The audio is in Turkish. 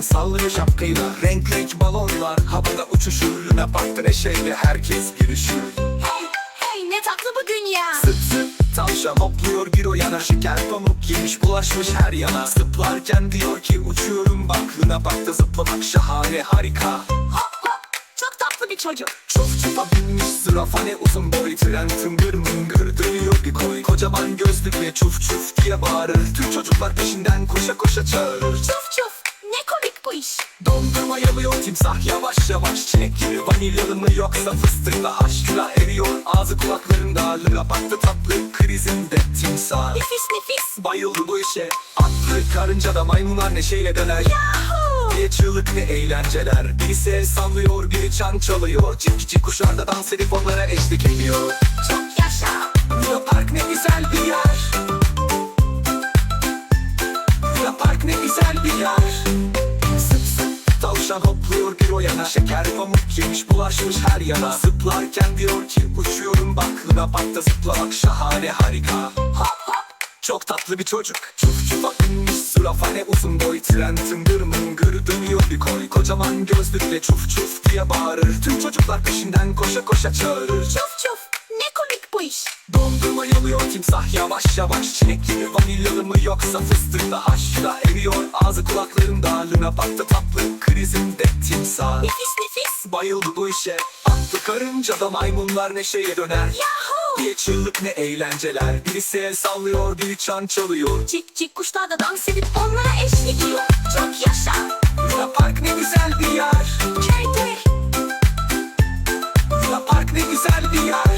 sallıyor şapkayla Renk renk balonlar havada uçuşur. Luna Park'ta neşeyle herkes girişir. Hey hey ne tatlı bugün ya. Sıp sıp tavşan hopluyor bir o yana. Şeker pamuk yemiş bulaşmış her yana. Zıplarken diyor ki uçuyorum bak. Luna Park'ta zıplamak şahane harika. Hop hop çok tatlı bir çocuk. Çuf çupa binmiş zürafa ne uzun boy Tren tıngır mıngır dönüyor bir koy. Kocaman gözlükle çuf çuf diye bağırır. Tüm çocuklar peşinden koşa koşa çağırır Dondurma yalıyor timsah yavaş yavaş Çilek gibi vanilyalı mı yoksa fıstıklı haş Külah eriyor. Ağzı kulaklarında Luna Park'ta tatlı krizinde timsah. Nefis nefis. Bayıldı bu işe. Atlı karınca da maymunlar neşeyle döner. Yahoo. diye çığlık ne eğlenceler. Birisi el sallıyor biri çan çalıyor. Cik cik kuşlar da dans edip onlara eşlik ediyor o yana. Şeker pamuk yemiş bulaşmış her yana. Zıplarken diyor ki uçuyorum bak Luna Park'ta zıplamak şahane harika. Çok tatlı bir çocuk. Çuf çufa binmiş zürafa ne uzun boy Tren tıngır mıngır dönüyor bir koy. Kocaman gözlükle çuf çuf diye bağırır. Tüm çocuklar peşinden koşa koşa çağırır. Çuf çuf ne komik bu iş. Dondurma yalıyor timsah yavaş yavaş. Çilek gibi vanilyalı mı yoksa fıstıklı haş Külah eriyor. Ağzı kulaklarında Luna Park'ta tatlı timsah Nefis nefis. Bayıldı bu işe Atlı karınca da maymunlar neşeye döner Yahoo. diye çığlık ne eğlenceler Birisi el sallıyor biri çan çalıyor Cik cik kuşlar da dans edip onlara eşlik ediyor. Çok yaşa. Luna Park ne güzel bir yer Köyde. Luna Park ne güzel bir yer